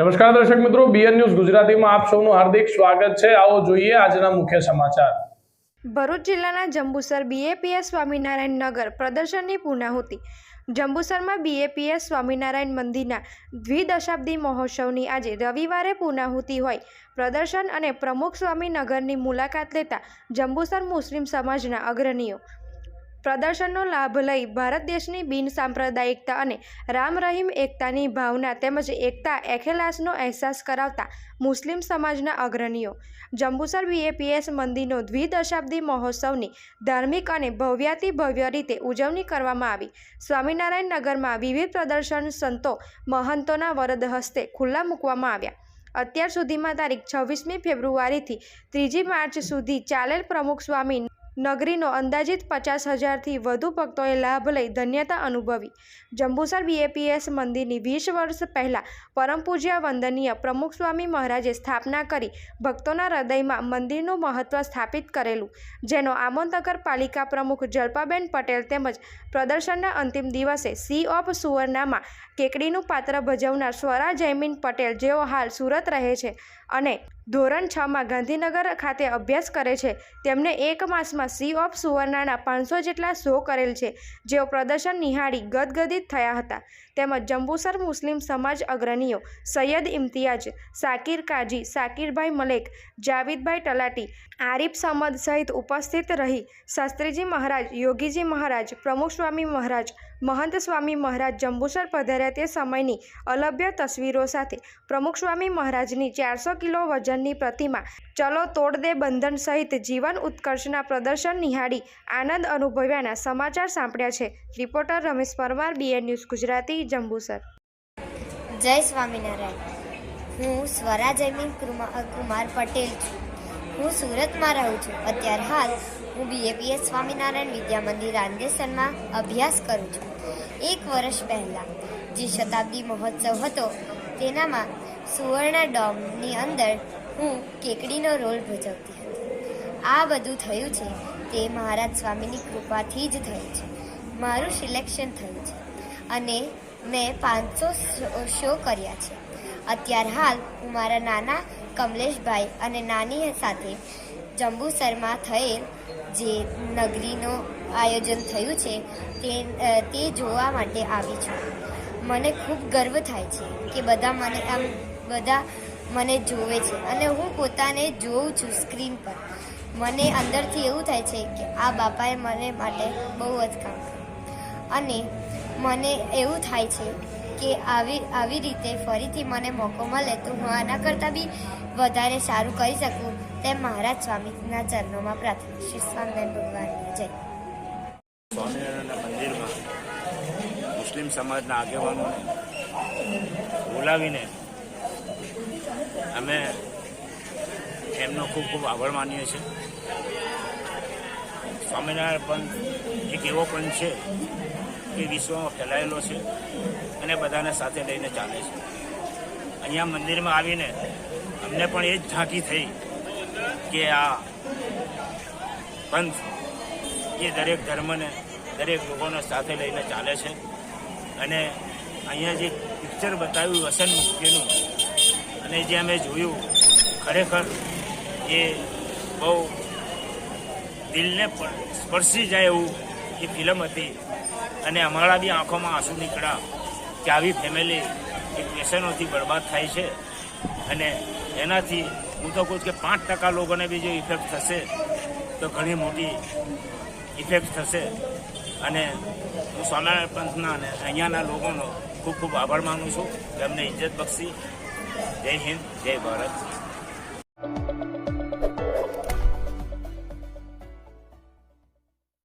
નમસ્કાર દર્શક મિત્રો બીએન ન્યૂઝ ગુજરાતીમાં આપ સૌનું હાર્દિક સ્વાગત છે. આવો જોઈએ આજના મુખ્ય સમાચાર. ભરૂચ જિલ્લાના જંબુસર બીએપીએસ સ્વામિનારાયણ નગર પ્રદર્શનની પૂર્ણાહુતિ. જંબુસરમાં બીએપીએસ સ્વામિનારાયણ મંદિરના દ્વિદશાબ્દી મહોત્સવની આજે રવિવારે પૂર્ણાહુતિ હોય. પ્રદર્શન અને પ્રમુખ સ્વામી નગરની મુલાકાત લેતા જંબુસર મુસ્લિમ સમાજના અગ્રણીઓ પ્રદર્શનનો લાભ લઈ ભારત દેશની બિન સાંપ્રદાયિકતા અને રામ રહીમ એકતાની ભાવના તેમજ એકતા એખેલાસનો અહેસાસ કરાવતા મુસ્લિમ સમાજના અગ્રણીઓ. જંબુસર બીએપીએસ મંદિરનો દ્વિદશાબ્દી મહોત્સવની ધાર્મિક અને ભવ્યાતિ ભવ્ય રીતે ઉજવણી કરવામાં આવી. સ્વામિનારાયણ નગરમાં વિવિધ પ્રદર્શન સંતો મહંતોના વરદ હસ્તે ખુલ્લા મૂકવામાં આવ્યા. અત્યાર સુધીમાં તારીખ છવ્વીસમી ફેબ્રુઆરીથી ત્રીજી માર્ચ સુધી ચાલેલ પ્રમુખ સ્વામી નગરીનો અંદાજિત પચાસ હજારથી વધુ ભક્તોએ લાભ લઈ ધન્યતા અનુભવી. જંબુસર બીએપીએસ મંદિરની વીસ વર્ષ પહેલાં પરમ પૂજ્ય વંદનીય પ્રમુખ સ્વામી મહારાજે સ્થાપના કરી ભક્તોના હૃદયમાં મંદિરનું મહત્ત્વ સ્થાપિત કરેલું, જેનો આમોદનગર પાલિકા પ્રમુખ જલ્પાબેન પટેલ તેમજ પ્રદર્શનના અંતિમ દિવસે સી ઓફ સુવર્ણામાં કેકડીનું પાત્ર ભજવનાર સ્વરા જયમીન પટેલ જેઓ હાલ સુરત રહે છે અને ધોરણ છમાં ગાંધીનગર ખાતે અભ્યાસ કરે છે. તેમને એક માસમાં સી ઓફ સુવર્ણાના પાંચસો જેટલા શો કરેલ છે, જેઓ પ્રદર્શન નિહાળી ગદગદિત થયા હતા. તેમજ જંબુસર મુસ્લિમ સમાજ અગ્રણીઓ સૈયદ ઇમ્તિયાજ સાકિર કાજી, સાકિરભાઈ મલેક, જાવિદભાઈ તલાટી, આરીફ સમદ સહિત ઉપસ્થિત રહી શાસ્ત્રીજી મહારાજ, યોગીજી મહારાજ, પ્રમુખ સ્વામી મહારાજ મહંત સ્વામી મહારાજ જંબુસર પધાર્યા તે સમયની અલભ્ય તસવીરો સાથે પ્રમુખ સ્વામી મહારાજની ચારસો કિલો વજનની પ્રતિમા ચલો તોડ દે બંધન સહિત જીવન ઉત્કર્ષના પ્રદર્શન નિહાળી આનંદ અનુભવ્યાના સમાચાર સાંભળ્યા છે. Reporter Ramesh Parmar BN news Gujarati, Jambusar. જય સ્વામિનારાયણ. હું સ્વરાજ કુમાર પટેલ છું. હું સુરતમાં રહું છું. અત્યાર હાલ હું બીએપીએસ સ્વામિનારાયણ વિદ્યા મંદિર રાંદેસરમાં અભ્યાસ કરું છું. એક વર્ષ પહેલાં જે શતાબ્દી મહોત્સવ હતો, તેનામાં સુવર્ણ ડોમની અંદર હું કેકડીનો રોલ ભજવતી હતી. આ બધું થયું છે, તે મહારાજ સ્વામીની કૃપાથી જ થયું છે. મારું સિલેક્શન થયું છે અને મેં પાંચસો શો કર્યા છે. અત્યાર હાલ હું મારા નાના કમલેશભાઈ અને નાની સાથે જંબુસરમાં થયેલ જે નગરીનો આયોજન થયું છે તે તે જોવા માટે આવી છું. મને ખૂબ ગર્વ થાય છે કે બધા મને આમ બધા મને જોવે છે અને હું પોતાને જોઉં છું સ્ક્રીન પર. મને અંદરથી એવું થાય છે કે આ બાપાએ મને માટે બહુ જ કામ કર્યું. અને મને એવું થાય છે કે આવી આવી રીતે ફરીથી મને મોકો મળે તો હું આના કરતાં બી વધારે સારું કરી શકું. તેમ મહારાજ સ્વામીના ચરણોમાં પ્રાર્થના શ્રી સ્વામિનારાયણ ભગવાનની જય. મુસ્લિમ સમાજના આગેવાનોને બોલાવીને અમે એમનો ખૂબ ખૂબ આભાર માનીએ છીએ. સ્વામિનારાયણ પંથ એક એવો પંથ છે કે વિશ્વમાં ફેલાયેલો છે અને બધાને સાથે લઈને ચાલે છે. અહીંયા મંદિરમાં આવીને અમને પણ એ જ ઝાંકી થઈ કે આ પંથ એ દરેક ધર્મને, દરેક લોકોને સાથે લઈને ચાલે છે. અને અહીંયા જે પિક્ચર બતાવ્યું વસન મુક્તિનું, અને જે અમે જોયું, ખરેખર એ બહુ દિલને સ્પર્શી જાય એવું એ ફિલ્મ હતી. અને અમારા બી આંખોમાં આંસુ નીકળ્યા કે આવી ફેમિલી એક વ્યસનોથી બરબાદ થાય છે. અને એનાથી હું તો કહું કે પાંચ ટકા લોકોને બી જો ઇફેક્ટ થશે, તો ઘણી મોટી ઇફેક્ટ થશે. અને હું સ્વામિનારાયણ પંથના અને અહીંયાના લોકોનો ખૂબ ખૂબ આભાર માનું છું. કે અમને ઇજ્જત બક્ષી. જય હિન્દ, જય ભારત.